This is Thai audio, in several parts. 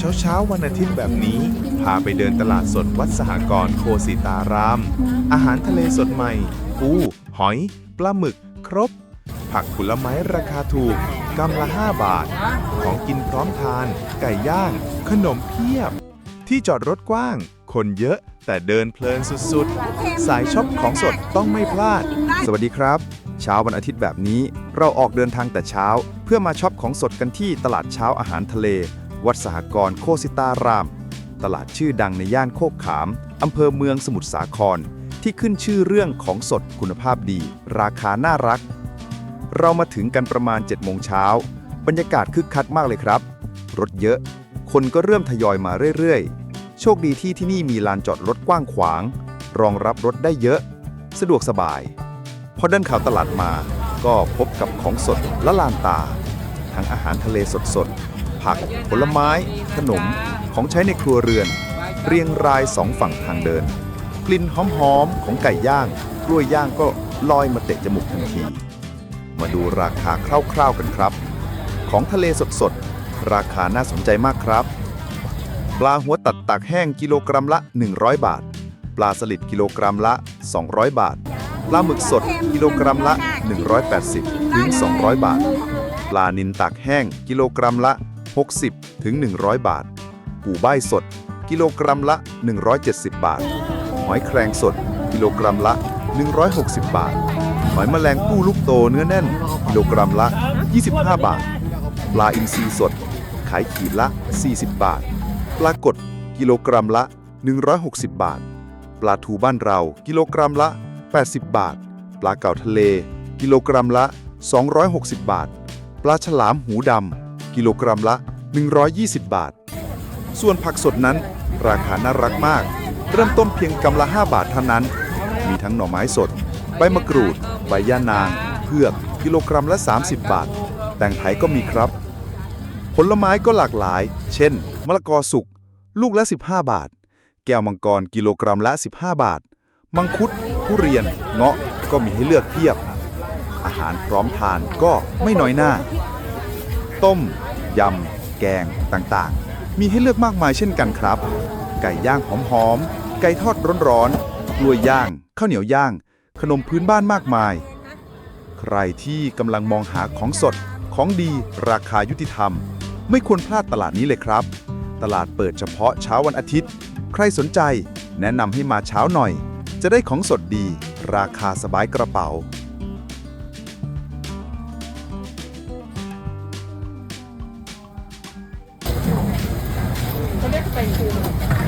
เช้าเช้าๆวันอาทิตย์แบบนี้ พาไปเดินตลาดสดวัดสหกรณ์โคสิตาราม อาหารทะเลสดใหม่ ปู หอย ปลาหมึก ครบ ผักผลไม้ราคาถูกกำละ 5 บาท ของกินพร้อมทาน ไก่ย่าง ขนมเพียบ ที่จอดรถกว้าง คนเยอะแต่เดินเพลินสุดๆ สายช็อปของสดต้องไม่พลาด สวัสดีครับ เช้าวันอาทิตย์แบบนี้ เราออกเดินทางแต่เช้า เพื่อมาช็อปของสดกันที่ตลาดเช้าอาหารทะเล วัดสหกรณ์โคสิตาราม ตลาดชื่อดังในย่านโคกขาม อำเภอเมืองสมุทรสาคร ที่ขึ้นชื่อเรื่องของสดคุณภาพดี ราคาน่ารัก เรามาถึงกันประมาณ7โมงเช้า บรรยากาศคึกคักมากเลยครับ รถเยอะ คนก็เริ่มทยอยมาเรื่อยๆ โชคดีที่ที่นี่มีลานจอดรถกว้างขวาง รองรับรถได้เยอะ สะดวกสบาย พอเดินข่าวตลาดมา ก็พบกับของสดละลานตา ทั้งอาหารทะเลสดๆ ผัก ผลไม้ ขนม ของใช้ในครัวเรือน เรียงรายสองฝั่งทางเดิน กลิ่นหอมๆของไก่ย่าง กล้วยย่างก็ลอยมาเตะจมูกทันที มาดูราคาคร่าวๆกันครับ ของทะเลสดๆ ราคาน่าสนใจมากครับ ปลาหัวตัดตากแห้งกิโลกรัมละ 100 บาท ปลาสลิดกิโลกรัมละ 200 บาทปลาหมึกสดกิโลกรัมละ 180ถึง200 บาท ปลานินตากแห้งกิโลกรัมละ 60 ถึง 100 บาท ปูใบสด กิโลกรัมละ 170 บาท หอยแครงสด กิโลกรัมละ 160 บาท หอยแมลงภู่ลูกโตเนื้อแน่น กิโลกรัมละ 25 บาท ปลาอินทรีสด ขายขีดละ 40 บาท ปลากด กิโลกรัมละ 160 บาท ปลาทูบ้านเรา กิโลกรัมละ 80 บาท ปลาเก่าทะเล กิโลกรัมละ 260 บาท ปลาฉลามหูดำ กิโลกรัมละ 120 บาท ส่วนผักสดนั้น ราคาน่ารักมาก เริ่มต้นเพียงกำละ 5 บาทเท่านั้น มีทั้งหน่อไม้สด ใบมะกรูด ใบย่านาง เพือกกิโลกรัมละ 30 บาท แตงไทยก็มีครับ ผลไม้ก็หลากหลาย เช่น มะละกอสุก ลูกละ 15 บาท แก้วมังกรกิโลกรัมละ 15 บาท มังคุดทุเรียน เงาะก็มีให้เลือกเพียบ อาหารพร้อมทานก็ไม่น้อยหน้า ต้ม ยำ แกงต่างๆ มีให้เลือกมากมายเช่นกันครับ ไก่ย่างหอมๆ ไก่ทอดร้อนๆ กล้วยย่าง ข้าวเหนียวย่าง ขนมพื้นบ้านมากมาย ใครที่กำลังมองหาของสด ของดีราคายุติธรรม ไม่ควรพลาดตลาดนี้เลยครับ ตลาดเปิดเฉพาะเช้าวันอาทิตย์ ใครสนใจ แนะนำให้มาเช้าหน่อย จะได้ของสดดี ราคาสบายกระเป๋า Onde é?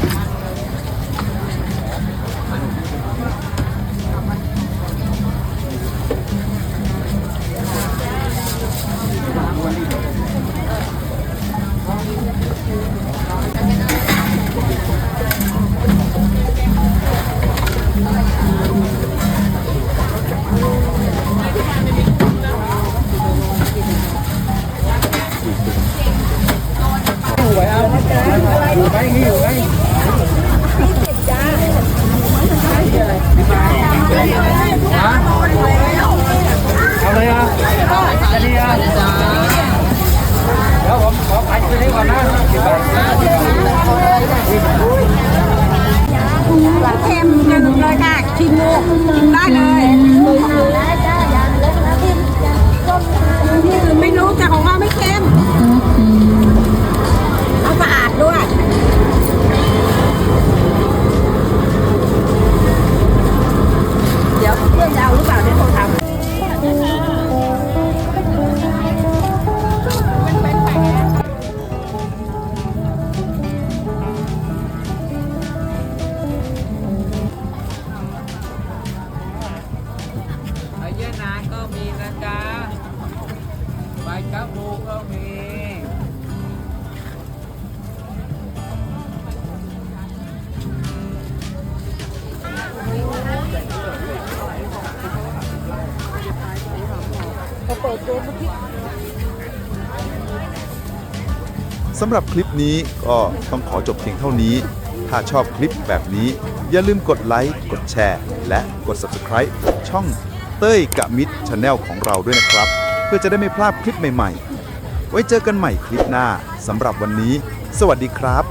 อาเลยอะจะดีอะเดี๋ยวผมขอขายตัวนี้ก่อนนะสิบบาทปลาเค็มกระดูกเลยค่ะชิมดูชิมได้เลย มีนะจ๊ะใบกระพูก็มีสำหรับคลิปนี้ก็ต้องขอจบเพียงเท่านี้ ถ้าชอบคลิปแบบนี้ อย่าลืมกดไลค์ กดแชร์ และกด Subscribe ช่อง เต้ยกะมิดชาแนลของเราด้วยนะครับ เพื่อจะได้ไม่พลาดคลิปใหม่ๆ ไว้เจอกันใหม่คลิปหน้าสำหรับวันนี้ สวัสดีครับ